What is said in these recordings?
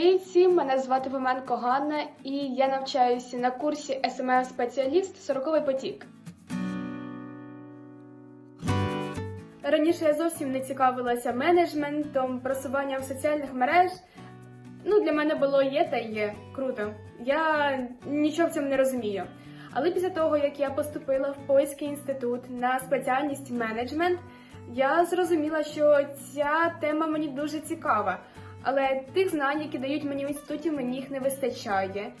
Привіт! Мене звати Воменко Ганна і я навчаюся на курсі SMM спеціаліст 40 потік. Раніше я зовсім не цікавилася менеджментом, просуванням соціальних мереж. Ну, для мене було є та є круто. Я нічого в цьому не розумію. Але після того, як я поступила в Польський інститут на спеціальність менеджмент, я зрозуміла, що ця тема мені дуже цікава. Але тих знань, які дають мені в інституті, мені їх не вистачає.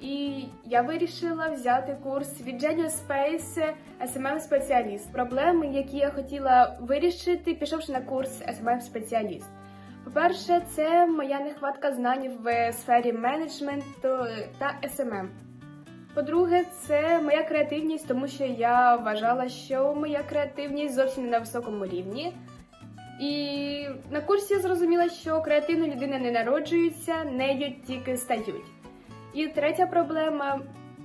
І я вирішила взяти курс від Genius Space SMM спеціаліст. Проблеми, які я хотіла вирішити, пішовши на курс SMM спеціаліст. По-перше, це моя нехватка знань в сфері менеджменту та SMM. По-друге, це моя креативність, тому що я вважала, що моя креативність зовсім не на високому рівні. І на курсі я зрозуміла, що креативна людина не народжується, нею тільки стають. І третя проблема,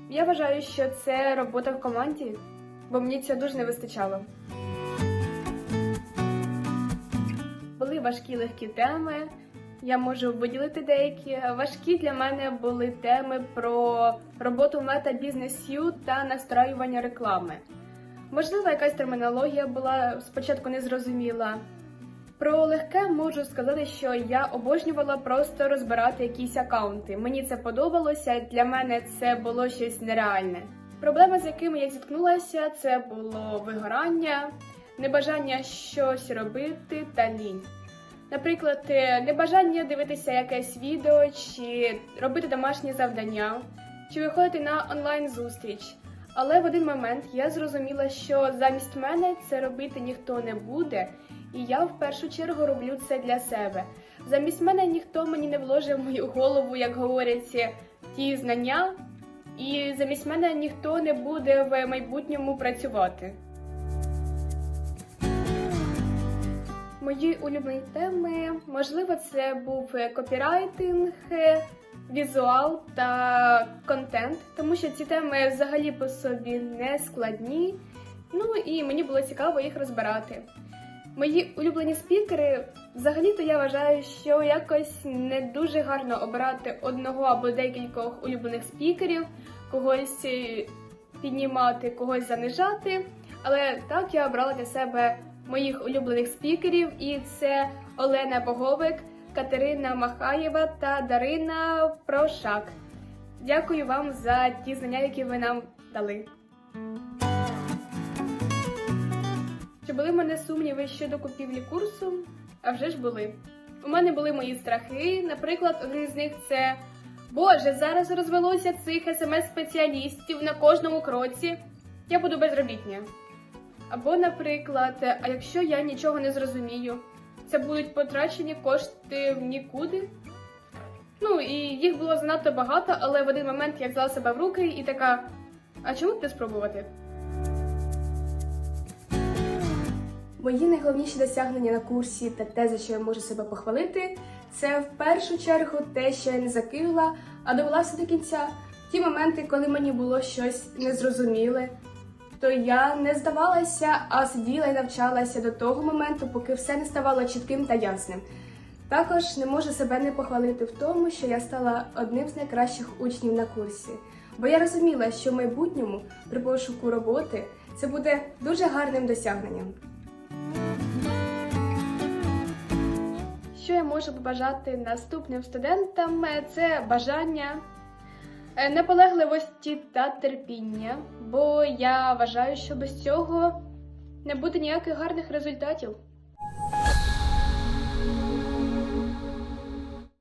я вважаю, що це робота в команді, бо мені цього дуже не вистачало. Були важкі легкі теми. Я можу виділити деякі. Важкі для мене були теми про роботу Business U та настраювання реклами. Можливо, якась термінологія була спочатку незрозуміла. Про легке можу сказати, що я обожнювала просто розбирати якісь акаунти. Мені це подобалося, для мене це було щось нереальне. Проблеми, з якими я зіткнулася, це було вигорання, небажання щось робити та лінь. Наприклад, е, небажання дивитися якесь відео, чи робити домашні завдання, чи виходити на онлайн зустріч. Але в один момент я зрозуміла, що замість мене це робити ніхто не буде, і я в першу чергу роблю це для себе. Замість мене ніхто мені не вложив в мою голову, як говорять, ті знання, і замість мене ніхто не буде в майбутньому працювати. Мої улюблені теми, можливо, це був копірайтинг, візуал та контент, тому що ці теми взагалі по собі не складні. Ну і мені було цікаво їх розбирати. Мої улюблені спікери, взагалі-то я вважаю, що якось не дуже гарно обирати одного або декількох улюблених спікерів, когось е, піднімати, когось занижати. Але так я обрала для себе моїх улюблених спікерів, і це Олена Боговик, Катерина Махаєва та Дарина Прошак. Дякую вам за ті знання, які ви нам дали. Чи були в мене сумніви щодо купівлі курсу? А вже ж були. У мене були мої страхи. Наприклад, один з них це Боже, зараз розвелося цих смс-спеціалістів на кожному кроці. Я буду безробітня. Або, наприклад, а якщо я нічого не зрозумію, це будуть потрачені кошти в нікуди. Ну і їх було занадто багато, але в один момент я взяла себе в руки і така: а чому б не спробувати? Мої найголовніші досягнення на курсі та те, за що я можу себе похвалити, це в першу чергу те, що я не закинула, а довела все до кінця. Ті моменти, коли мені було щось незрозуміле, то я не здавалася, а сиділа і навчалася до того моменту, поки все не ставало чітким та ясним. Також не можу себе не похвалити в тому, що я стала одним з найкращих учнів на курсі, бо я розуміла, що в майбутньому при пошуку роботи це буде дуже гарним досягненням. Що я можу побажати наступним студентам? Це бажання наполегливості та терпіння, бо я вважаю, що без цього не буде ніяких гарних результатів.